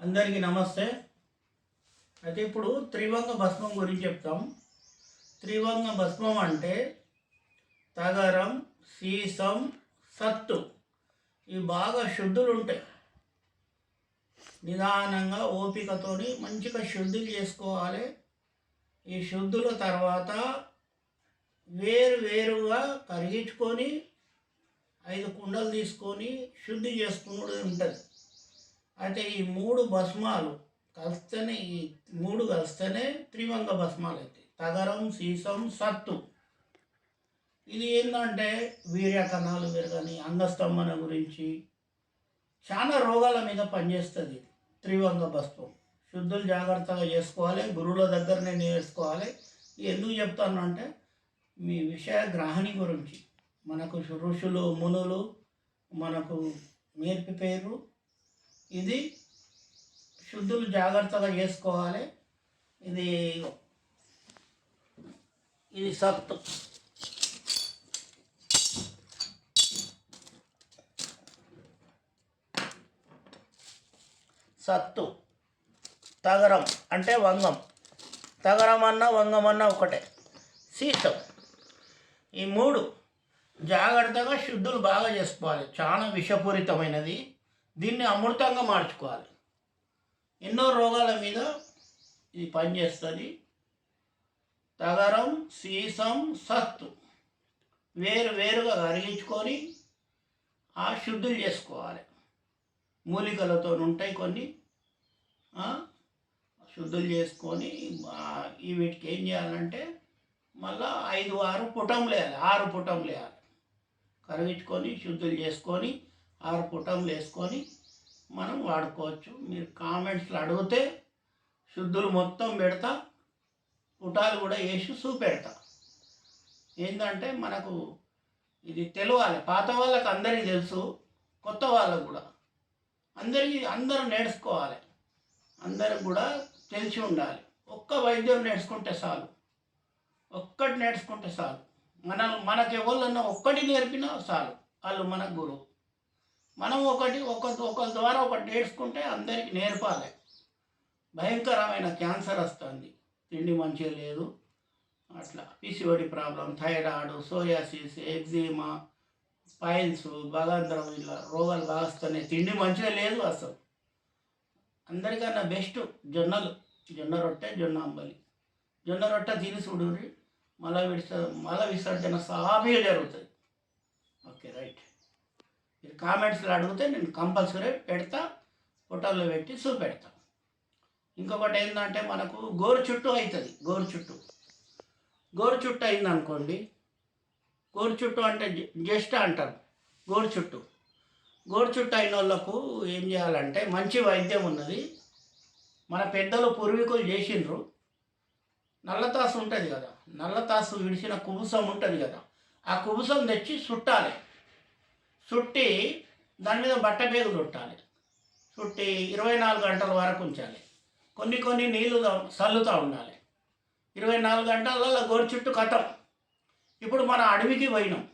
అందరికీ నమస్తే. అయితే ఇప్పుడు త్రివంగ భస్మం గురించి చెప్తాం. త్రివంగ భస్మం అంటే తగరం సీసం సత్తు ఇవి బాగా శుద్ధులు ఉంటాయి. నిదానంగా ఓపికతోని మంచిగా శుద్ధులు చేసుకోవాలి. ఈ శుద్ధుల తర్వాత వేరు వేరుగా కరిగించుకొని ఐదు కుండలు తీసుకొని శుద్ధి చేసుకున్నది ఉంటుంది. అయితే ఈ మూడు భస్మాలు కలిస్తేనే ఈ మూడు కలిస్తేనే త్రివంగ భస్మాలు అవుతాయి తగరం సీసం సత్తు. ఇది ఏంటంటే వీర్య కణాలు పెరగని అంగస్తంభన గురించి చాలా రోగాల మీద పనిచేస్తుంది ఇది త్రివంగ భస్మం. శుద్ధులు జాగ్రత్తగా చేసుకోవాలి గురువుల దగ్గరనే నేర్చుకోవాలి. ఎందుకు చెప్తాను అంటే మీ విషయ గ్రహణి గురించి. మనకు ఋషులు మునులు మనకు నేర్పిపోయారు ఇది శుద్ధులు జాగ్రత్తగా చేసుకోవాలి. ఇది ఇది సత్తు. సత్తు. తగరం అంటే వంగం. తగరం అన్న వంగం అన్న ఒకటే. సీతం. ఈ మూడు జాగ్రత్తగా శుద్ధులు బాగా చేసుకోవాలి. చాలా విషపూరితమైనది. దీన్ని అమృతంగా మార్చుకోవాలి. ఎన్నో రోగాల మీద ఇది పనిచేస్తుంది. తగరం సీసం సత్తు వేరు వేరుగా కరిగించుకొని ఆ శుద్ధులు చేసుకోవాలి. మూలికలతో ఉంటాయి కొన్ని. శుద్ధులు చేసుకొని ఈ వీటికి ఏం చేయాలంటే మళ్ళా ఐదు ఆరు పుటంలు వేయాలి. ఆరు పుటంలు వేయాలి. కరిగించుకొని శుద్ధులు చేసుకొని ఆరు పుటంలు వేసుకొని మనం వాడుకోవచ్చు. మీరు కామెంట్స్లో అడిగితే శుద్ధులు మొత్తం పెడతా పుటాలు కూడా వేసి చూపెడతా. ఏంటంటే మనకు ఇది తెలియాలి. పాత వాళ్ళకి అందరికీ తెలుసు కొత్త వాళ్ళకు కూడా. అందరికీ అందరూ నేర్చుకోవాలి. అందరికి కూడా తెలిసి ఉండాలి. ఒక్క వైద్యం నేర్చుకుంటే చాలు. ఒక్కటి నేర్చుకుంటే చాలు. మన మనకి ఎవరన్నా ఒక్కటి నేర్పినా చాలు. వాళ్ళు మన గురువు. మనం ఒకటి ఒక ఒకరి ద్వారా ఒకటి నేర్చుకుంటే అందరికి నేర్పాలి. భయంకరమైన క్యాన్సర్ వస్తుంది. తిండి మంచిగా లేదు. అట్లా. పిసిఓడి ప్రాబ్లం థైరాయిడ్ సోయాసిస్ ఎగ్జిమా పైల్స్ బగాంధ్రం ఇలా రోగాలు బాగా వస్తున్నాయి. తిండి మంచిగా లేదు అసలు. అందరికన్నా బెస్ట్ జొన్నలు. జొన్న రొట్టె జొన్న అంబలి. జొన్న రొట్టె తిని చూడుర్రి. మల విస మల విసర్జన సాఫీగా జరుగుతుంది ఓకే రైట్. మీరు కామెంట్స్లో అడిగితే నేను కంపల్సరీ పెడతా ఫోటోలో పెట్టి చూపెడతా. ఇంకొకటి ఏంటంటే మనకు గోరు చుట్టూ అవుతుంది గోరు చుట్టూ. గోరు చుట్టూ అయింది అనుకోండి గోరు చుట్టూ అంటే జ- జ్యేష్ఠ అంటారు గోరు చుట్టూ. గోరు చుట్టూ అయిన వాళ్ళకు ఏం చేయాలంటే మంచి వైద్యం ఉన్నది మన పెద్దలు పూర్వీకులు చేసిండ్రు నల్లతాసు ఉంటుంది కదా నల్లతాసు విడిచిన కుబుసం ఉంటుంది కదా ఆ కుబుసం తెచ్చి చుట్టాలి. చుట్టి దాని మీద బట్ట పేగు చుట్టాలి. చుట్టి ఇరవై నాలుగు గంటల వరకు ఉంచాలి. కొన్ని కొన్ని నీళ్ళు చల్లుతూ ఉండాలి. ఇరవై నాలుగు గంటలలో గోరు చుట్టూ కథం ఇప్పుడు మన అడవికి పోయినాం.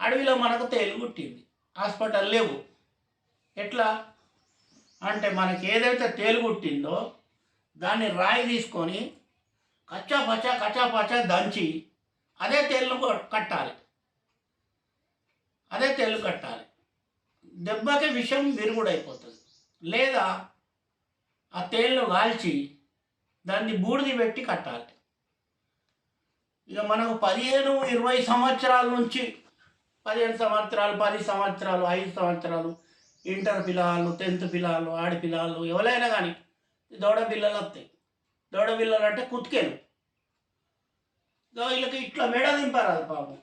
అడవిలో మనకు తేలి పుట్టింది. హాస్పిటల్ లేవు. ఎట్లా? అంటే మనకి ఏదైతే తేలి పుట్టిందో దాన్ని రాయి తీసుకొని కచ్చా పచ్చా కచ్చా పచ్చా దంచి అదే తేలును కట్టాలి. అదే తెల్లు కట్టాలి. దెబ్బకి విషం విరుగుడైపోతుంది. లేదా ఆ తేళ్ళు కాల్చి దాన్ని బూడిది పెట్టి కట్టాలి. ఇక మనకు పదిహేను ఇరవై సంవత్సరాల నుంచి పదిహేను సంవత్సరాలు పది సంవత్సరాలు ఐదు సంవత్సరాలు ఇంటర్ పిల్లలు టెన్త్ పిల్లలు ఆడి పిల్లలు ఎవరైనా కానీ దూడ పిల్లలు వస్తాయి. దూడ పిల్లలు అంటే కుతికేలు. ఇక వీళ్ళకి ఇట్లా మెడ దింపరాదు పాపం.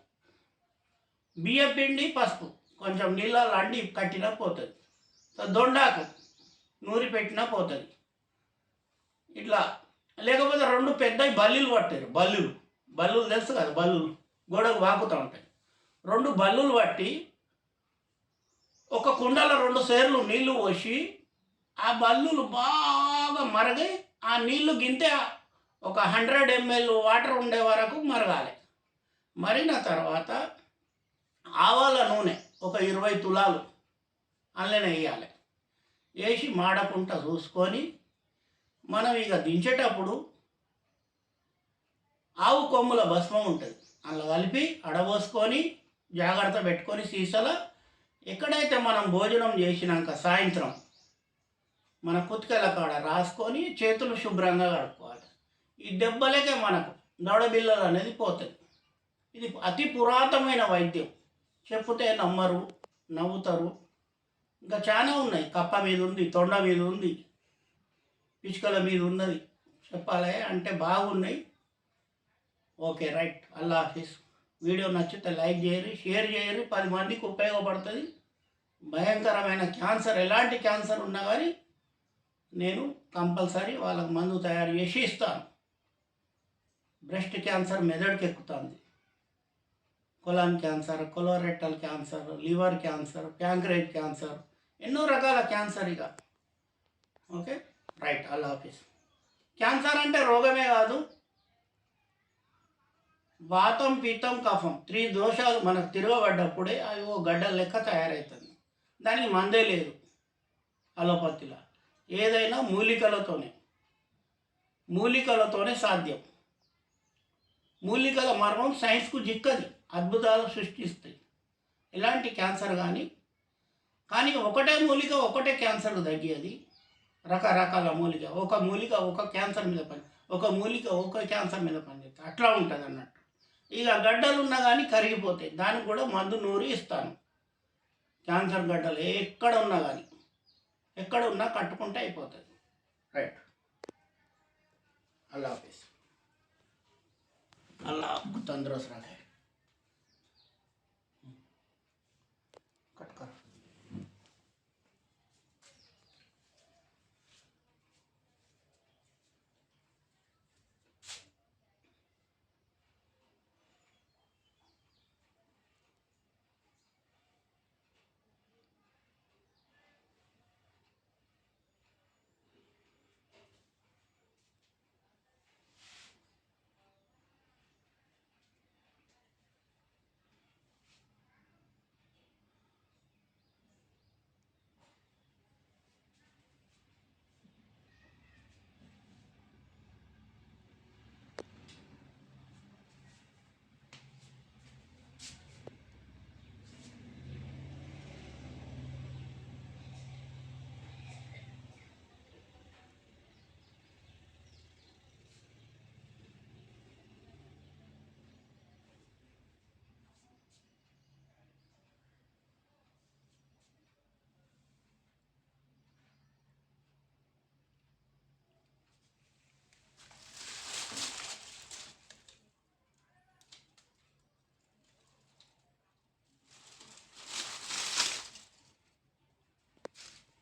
బియ్య పిండి పసుపు. కొంచెం నీళ్ళలో అండి కట్టినా పోతుంది. దొండాకు నూరి పెట్టినా పోతుంది. ఇట్లా. లేకపోతే రెండు పెద్ద బల్లులు పట్టారు. బల్లులు. బల్లులు తెలుసు కదా బల్లులు. గోడకు వాకుతూ ఉంటాయి. రెండు బల్లులు పట్టి ఒక కుండలో రెండు సేర్లు నీళ్ళు పోసి ఆ బల్లులు బాగా మరగి ఆ నీళ్ళు గింతే ఒక హండ్రెడ్ ఎంఎల్ వాటర్ ఉండే వరకు మరగాలి. మరిన తర్వాత ఆవాల నూనె ఒక ఇరవై తులాలు అందులోనే వేయాలి. వేసి మాడకుండా చూసుకొని మనం ఇక దించేటప్పుడు ఆవు కొమ్ముల భస్మం ఉంటుంది. అందులో కలిపి అడబోసుకొని జాగ్రత్త పెట్టుకొని సీసాలో ఎక్కడైతే మనం భోజనం చేసినాక సాయంత్రం మన కుతికల కాడ రాసుకొని చేతులు శుభ్రంగా కడుక్కోవాలి. ఈ దెబ్బలకే మనకు దవడబిల్లలు అనేది పోతుంది ఇది అతి పురాతనమైన వైద్యం. చెప్తే నమ్మరు నవ్వుతారు. ఇంకా చాలా ఉన్నాయి. కప్ప మీద ఉంది తొండ మీద ఉంది పిచ్చుకల మీద ఉన్నది. చెప్పాలి? అంటే బాగున్నాయి. Okay right. అల్లా హాఫీస్ వీడియో నచ్చితే లైక్ చేయరు షేర్ చేయరు పది మందికి ఉపయోగపడుతుంది. భయంకరమైన క్యాన్సర్ ఎలాంటి క్యాన్సర్ ఉన్నా కానీ నేను కంపల్సరీ వాళ్ళకు మందు తయారు చేసి ఇస్తాను. బ్రెస్ట్ క్యాన్సర్ మెదడుకి ఎక్కుతుంది. Colon cancer colorectal cancer liver cancer pancreatic cancer ఎన్నో రకాల క్యాన్సర్ ఇక. ఓకే? రైట్ అల్లా ఆఫీస్ క్యాన్సర్ అంటే రోగమే కాదు. వాతం పీతం కఫం త్రీ దోషాలు మనకు తిరగబడ్డప్పుడే అవి ఓ గడ్డ లెక్క తయారవుతుంది. దానికి మందే లేదు అలోపతిలో. ఏదైనా మూలికలతోనే. మూలికలతోనే సాధ్యం. మూలికల మర్మం సైన్స్కు జిక్కది. అద్భుతాలు సృష్టిస్తాయి. ఎలాంటి క్యాన్సర్ కానీ కానీ ఒకటే మూలిక ఒకటే క్యాన్సర్ తగ్గేది రకరకాల మూలిక ఒక మూలిక ఒక క్యాన్సర్ మీద పని ఒక మూలిక ఒక క్యాన్సర్ మీద పనిచేస్తుంది. అట్లా ఉంటుంది అన్నట్టు. ఇక గడ్డలు ఉన్నా కానీ కరిగిపోతాయి. దానికి కూడా మందు నూరి ఇస్తాను. క్యాన్సర్ గడ్డలు ఎక్కడ ఉన్నా కానీ ఎక్కడ ఉన్నా కట్టుకుంటే అయిపోతుంది. రైట్. అల్లా హాఫీస్ అల్లా. తందరస్ రఖే